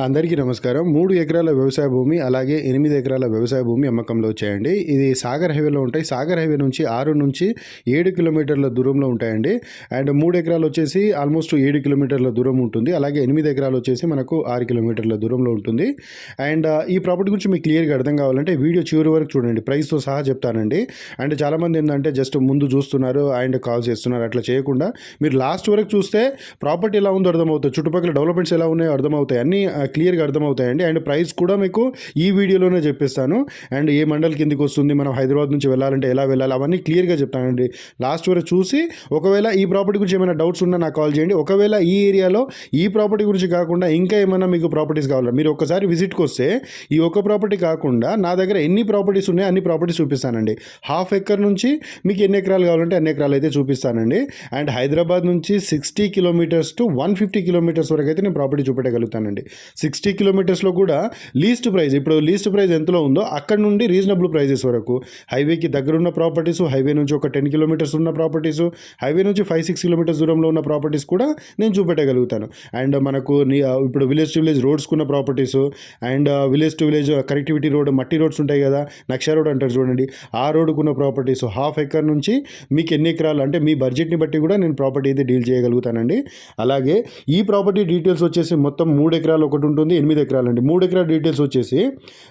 అందరికీ నమస్కారం. మూడు ఎకరాల వ్యవసాయ భూమి అలాగే ఎనిమిది ఎకరాల వ్యవసాయ భూమి అమ్మకంలో వచ్చాయండి. ఇది సాగర్ హైవేలో ఉంటాయి. సాగర్ హైవే నుంచి ఆరు నుంచి ఏడు కిలోమీటర్ల దూరంలో ఉంటాయండి. అండ్ మూడు ఎకరాలు వచ్చేసి ఆల్మోస్ట్ ఏడు కిలోమీటర్ల దూరం ఉంటుంది. అలాగే ఎనిమిది ఎకరాలు వచ్చేసి మనకు ఆరు కిలోమీటర్ల దూరంలో ఉంటుంది. అండ్ ఈ ప్రాపర్టీ గురించి మీకు క్లియర్గా అర్థం కావాలంటే వీడియో చివరి వరకు చూడండి. ప్రైస్తో సహా చెప్తానండి. అండ్ చాలామంది ఏంటంటే జస్ట్ ముందు చూస్తున్నారు అండ్ కాల్ చేస్తున్నారు. అట్లా చేయకుండా మీరు లాస్ట్ వరకు చూస్తే ప్రాపర్టీ ఎలా ఉందో అర్థమవుతుంది. చుట్టుపక్కల డెవలప్మెంట్స్ ఎలా ఉన్నాయో అర్థమవుతాయి. అన్నీ క్లియర్గా అర్థమవుతాయండి. అండ్ ప్రైస్ కూడా మీకు ఈ వీడియోలోనే చెప్పిస్తాను. అండ్ ఏ మండల్ కిందకి వస్తుంది మనం హైదరాబాద్ నుంచి వెళ్ళాలంటే ఎలా వెళ్ళాలి అవన్నీ క్లియర్గా చెప్తానండి. లాస్ట్ వరకు చూసి ఒకవేళ ఈ ప్రాపర్టీ గురించి ఏమైనా డౌట్స్ ఉన్నా నాకు కాల్ చేయండి. ఒకవేళ ఈ ఏరియాలో ఈ ప్రాపర్టీ గురించి కాకుండా ఇంకా ఏమైనా మీకు ప్రాపర్టీస్ కావాలా మీరు ఒకసారి విజిట్కి వస్తే ఈ ఒక్క ప్రాపర్టీ కాకుండా నా దగ్గర ఎన్ని ప్రాపర్టీస్ ఉన్నాయో అన్ని ప్రాపర్టీస్ చూపిస్తానండి. హాఫ్ ఎకర్ నుంచి మీకు ఎన్ని ఎకరాలు కావాలంటే అన్ని ఎకరాలు అయితే చూపిస్తానండి. అండ్ హైదరాబాద్ నుంచి sixty kilometres to one fifty kilometres వరకు అయితే నేను ప్రాపర్టీ చూపెట్టగలుగుతానండి. సిక్స్టీ కిలోమీటర్స్లో కూడా లీస్ట్ ప్రైస్ ఇప్పుడు లీస్ట్ ప్రైస్ ఎంతలో ఉందో అక్కడ నుండి రీజనబుల్ ప్రైజెస్ వరకు. హైవేకి దగ్గరున్న ప్రాపర్టీస్ హైవే నుంచి ఒక టెన్ కిలోమీటర్స్ ఉన్న ప్రాపర్టీస్ హైవే నుంచి ఫైవ్ సిక్స్ కిలోమీటర్స్ దూరంలో ఉన్న ప్రాపర్టీస్ కూడా నేను చూపెట్టగలుగుతాను. అండ్ మనకు నీ- ఇప్పుడు village to village రోడ్స్కున్న properties and village to village connectivity road మట్టి రోడ్స్ ఉంటాయి కదా నక్షా రోడ్ అంటారు చూడండి. ఆ రోడ్డుకున్న ప్రాపర్టీస్ హాఫ్ ఎకర్ నుంచి మీకు ఎన్ని ఎకరాలు అంటే మీ బడ్జెట్ని బట్టి కూడా నేను ప్రాపర్టీ అయితే డీల్ చేయగలుగుతానండి. అలాగే ఈ ప్రాపర్టీ డీటెయిల్స్ వచ్చేసి మొత్తం మూడు ఎకరాలు ఒకటి ఉంటుంది ఎనిమిది ఎకరాలు అండి మూడు ఎకరాల డీటెయిల్స్ వచ్చేసి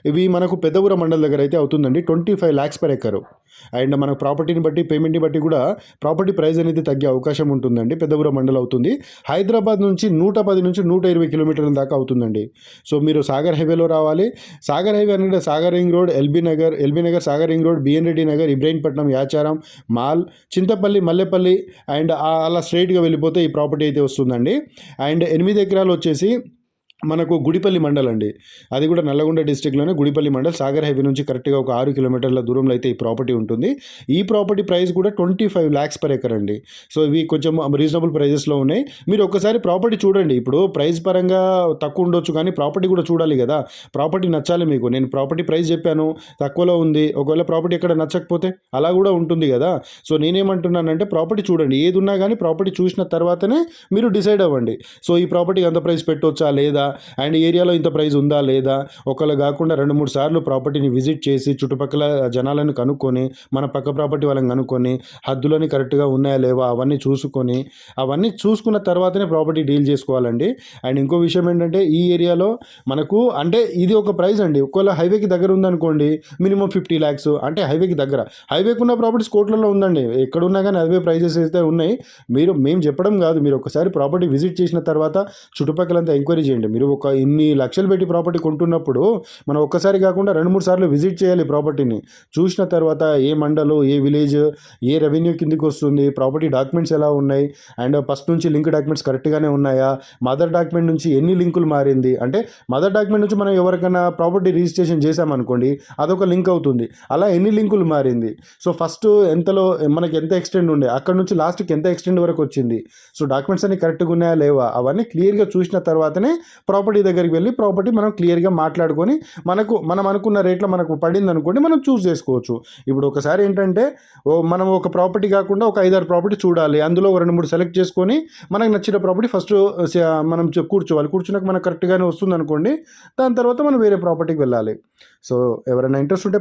ఇవి మనకు పెద్దపుర మండల్ దగ్గర అయితే అవుతుందండి twenty five lakhs per acre. And మన ప్రాపర్టీని బట్టి పేమెంట్ని బట్టి కూడా ప్రాపర్టీ ప్రైస్ అనేది తగ్గే అవకాశం ఉంటుందండి పెద్దపుర మండల్ అవుతుంది. హైదరాబాద్ నుంచి నూట పది నుంచి నూట ఇరవై కిలోమీటర్ల దాకా అవుతుందండి. సో మీరు సాగర్ హైవేలో రావాలి. సాగర్ హైవే అంటే Sagar ring road LB Nagar LB Nagar Sagar ring road BN Reddy Nagar Ibrahimpatnam Yacharam Mal Chintapalli Mallepalli and అలా స్ట్రైట్గా వెళ్ళిపోతే ఈ ప్రాపర్టీ అయితే వస్తుందండి. అండ్ ఎనిమిది ఎకరాలు వచ్చేసి మనకు గుడిపల్లి మండల్ అండి. అది కూడా నల్లగొండ డిస్టిక్లోనే గుడిపల్లి మండల్. సాగర్ హైవే నుంచి కరెక్ట్గా ఒక ఆరు కిలోమీటర్ల దూరంలో అయితే ఈ ప్రాపర్టీ ఉంటుంది. ఈ ప్రాపర్టీ ప్రైస్ కూడా twenty five lakhs per acre అండి. సో ఇవి కొంచెం రీజనబుల్ ప్రైజెస్లో ఉన్నాయి. మీరు ఒకసారి ప్రాపర్టీ చూడండి. ఇప్పుడు ప్రైస్ పరంగా తక్కువ ఉండొచ్చు కానీ ప్రాపర్టీ కూడా చూడాలి కదా. ప్రాపర్టీ నచ్చాలి మీకు. నేను ప్రాపర్టీ ప్రైస్ చెప్పాను. తక్కువలో ఉంది. ఒకవేళ ప్రాపర్టీ ఎక్కడ నచ్చకపోతే అలా కూడా ఉంటుంది కదా. సో నేనేమంటున్నానంటే ప్రాపర్టీ చూడండి. ఏది ఉన్నా కానీ ప్రాపర్టీ చూసిన తర్వాతనే మీరు డిసైడ్ అవ్వండి. సో ఈ ప్రాపర్టీకి అంత ప్రైస్ పెట్టొచ్చా? లేదా? అండ్ ఏరియాలో ఇంత ప్రైస్ ఉందా లేదా? ఒకళ్ళు కాకుండా రెండు మూడు సార్లు ప్రాపర్టీని విజిట్ చేసి చుట్టుపక్కల జనాలను కనుక్కొని మన పక్క ప్రాపర్టీ వాళ్ళని కనుక్కొని హద్దులని కరెక్ట్గా ఉన్నాయా లేవా అవన్నీ చూసుకొని అవన్నీ చూసుకున్న తర్వాతనే ప్రాపర్టీ డీల్ చేసుకోవాలండి. అండ్ ఇంకో విషయం ఏంటంటే ఈ ఏరియాలో మనకు అంటే ఇది ఒక ప్రైస్ అండి. ఒకవేళ హైవేకి దగ్గర ఉందనుకోండి మినిమం ఫిఫ్టీ ల్యాక్స్ అంటే హైవేకి దగ్గర. హైవేకి ఉన్న ప్రాపర్టీస్ కోట్లలో ఉందండి. ఎక్కడ ఉన్నా కానీ హైవే ప్రైజెస్ అయితే ఉన్నాయి. మీరు మేము చెప్పడం కాదు మీరు ఒకసారి ప్రాపర్టీ విజిట్ చేసిన తర్వాత చుట్టుపక్కలంతా ఎంక్వైరీ చేయండి. మీరు ఒక ఇన్ని లక్షలు పెట్టి ప్రాపర్టీ కొంటున్నప్పుడు మనం ఒక్కసారి కాకుండా రెండు మూడు సార్లు విజిట్ చేయాలి ప్రాపర్టీని. చూసిన తర్వాత ఏ మండలు ఏ విలేజ్ ఏ రెవెన్యూ కిందికి వస్తుంది ప్రాపర్టీ డాక్యుమెంట్స్ ఎలా ఉన్నాయి అండ్ ఫస్ట్ నుంచి లింక్ డాక్యుమెంట్స్ కరెక్ట్గానే ఉన్నాయా మదర్ డాక్యుమెంట్ నుంచి ఎన్ని లింకులు మారింది అంటే మదర్ డాక్యుమెంట్ నుంచి మనం ఎవరికైనా ప్రాపర్టీ రిజిస్ట్రేషన్ చేసామనుకోండి అదొక లింక్ అవుతుంది. అలా ఎన్ని లింకులు మారింది? సో ఫస్ట్ ఎంతలో మనకి ఎంత ఎక్స్టెండ్ ఉండే అక్కడ నుంచి లాస్ట్కి ఎంత ఎక్స్టెండ్ వరకు వచ్చింది? సో డాక్యుమెంట్స్ అన్ని కరెక్ట్గా ఉన్నాయా లేవా అవన్నీ క్లియర్గా చూసిన తర్వాతనే ప్రాపర్టీ దగ్గరికి వెళ్ళి ప్రాపర్టీ మనం క్లియర్గా మాట్లాడుకొని మనకు మనం అనుకున్న రేట్లో మనకు పడింది అనుకోండి మనం చూస్ చేసుకోవచ్చు. ఇప్పుడు ఒకసారి ఏంటంటే ఓ మనం ఒక ప్రాపర్టీ కాకుండా ఒక ఐదారు ప్రాపర్టీ చూడాలి. అందులో రెండు మూడు సెలెక్ట్ చేసుకొని మనకు నచ్చిన ప్రాపర్టీ ఫస్ట్ మనం కూర్చోవాలి. కూర్చున్నాక మనకు కరెక్ట్గానే వస్తుంది అనుకోండి దాని తర్వాత మనం వేరే ప్రాపర్టీకి వెళ్ళాలి. సో ఎవరైనా ఇంట్రెస్ట్ ఉంటే